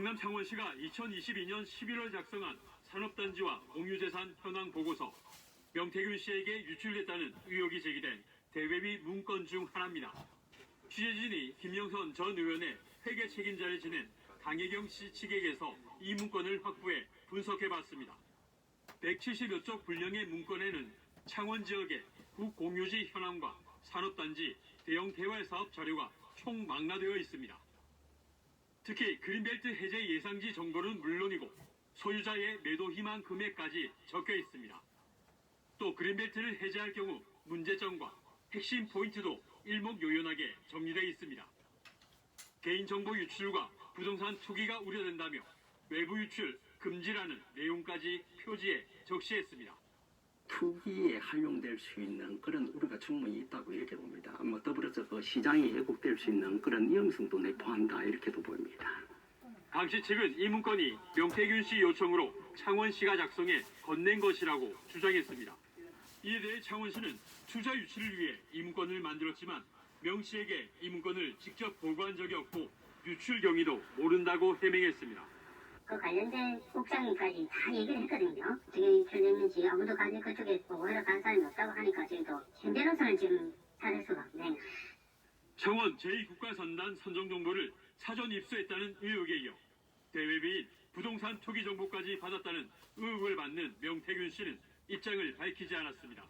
경남 창원시가 2022년 11월 작성한 산업단지와 공유재산 현황 보고서 명태균 씨에게 유출됐다는 의혹이 제기된 대외비 문건 중 하나입니다. 취재진이 김영선 전 의원의 회계 책임자를 지낸 강혜경 씨 측에게서 이 문건을 확보해 분석해봤습니다. 170여 쪽 분량의 문건에는 창원 지역의 국공유지 현황과 산업단지 대형 대활 사업 자료가 총 망라되어 있습니다. 특히 그린벨트 해제 예상지 정보는 물론이고 소유자의 매도 희망 금액까지 적혀 있습니다. 또 그린벨트를 해제할 경우 문제점과 핵심 포인트도 일목요연하게 정리되어 있습니다. 개인정보 유출과 부동산 투기가 우려된다며 외부 유출 금지라는 내용까지 표지에 적시했습니다. 투기에 활용될 수 있는 그런 우려가 충분히 있다고 이렇게 봅니다. 뭐 더불어서 그 시장이 왜 곡될 수 있는 그런 위험성도 내포한다 이렇게도 보입니다. 강 씨 측은 이 문건이 명태균 씨 요청으로 창원시가 작성해 건넨 것이라고 주장했습니다. 이에 대해 창원시는 투자 유치를 위해 이 문건을 만들었지만 명 씨에게 이 문건을 직접 보고한 적이 없고 유출 경위도 모른다고 해명했습니다. 그 관련된 국장님까지 다 얘기를 했거든요. 지금 틀렸는지 아무도 가지 그쪽에 오해를 간 사람이 없다고 하니까 저희도 현재로서는 지금 찾을 수가 없네요. 창원 제2국가선단 선정 정보를 사전 입수했다는 의혹에 이어 대외비인 부동산 투기 정보까지 받았다는 의혹을 받는 명태균 씨는 입장을 밝히지 않았습니다.